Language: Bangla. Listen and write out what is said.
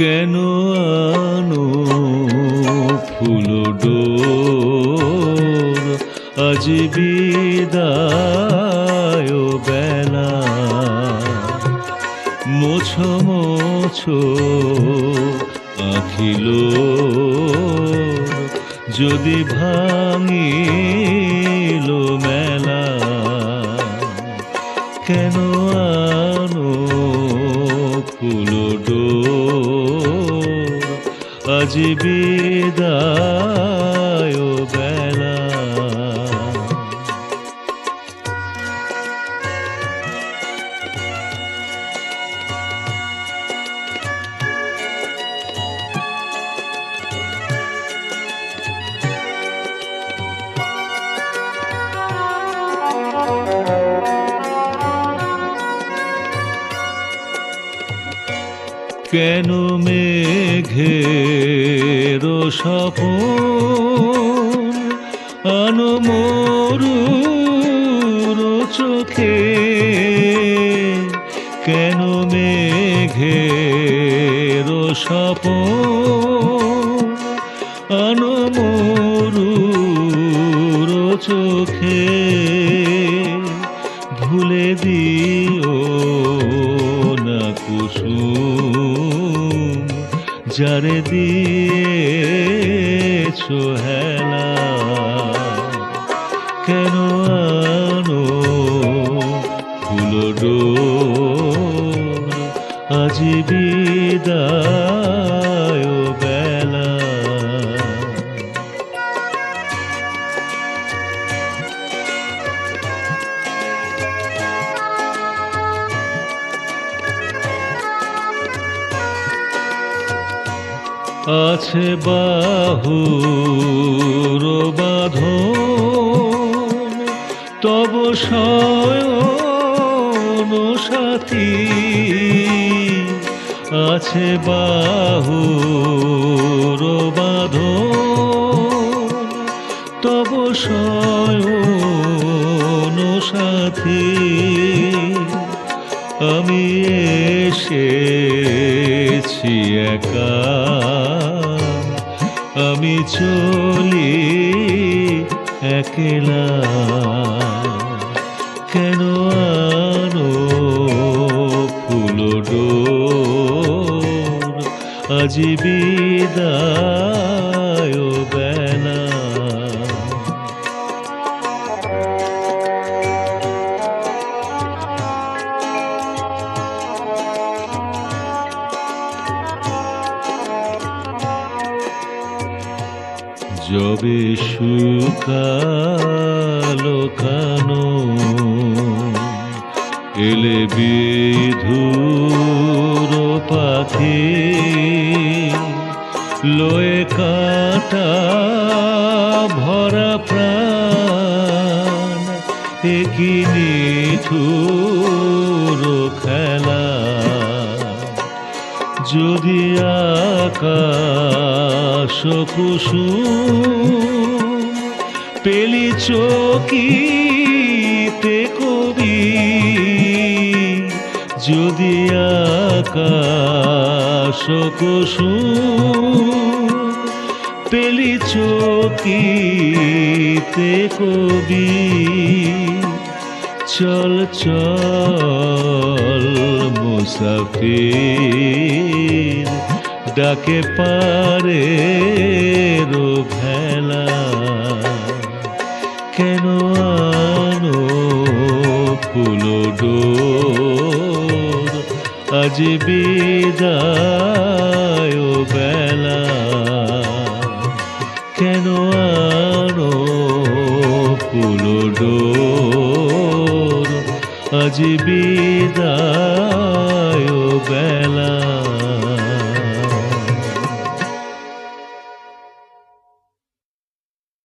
কেন আনো ফুল ডোর? আজ বিদায় বেলা। মোছো মোছো আখিল যদি ভাঙিল মেলা, কেন আনো ফুল ডোর? আজ কেন মেঘের স্বপন? আনমরুর চোখে। কেন মেঘের স্বপন? আনমরুর চোখে। ভুলে না কুসুম যারে দিয়েছ হেলা। কেন আনো ফুল ডো আজ আছে বাহুর বাঁধন তব শয়ন সাথী আছে বাহুর বাঁধন তব শয়ন সাথী। আমি এসেছি একা। আমি চলি একলা। কেন আনো ফুল ডোর? আজ বিদায়। যবে শুকালো কানো। এলে বিধুর পাখি লয়ে কাটা ভরা প্রাণ। একই নিঠুর খেলা? যদি আকাশ কুসুম পেলি চকিতে কবি যদি আকাশ কুসুম পেলি চকিতে কবি চল চল মুসাফির। ডাকে পারে রো ভেলা। কেন আনো ফুল আজ বিদায় বেলা। আজ বিদায় বেলা।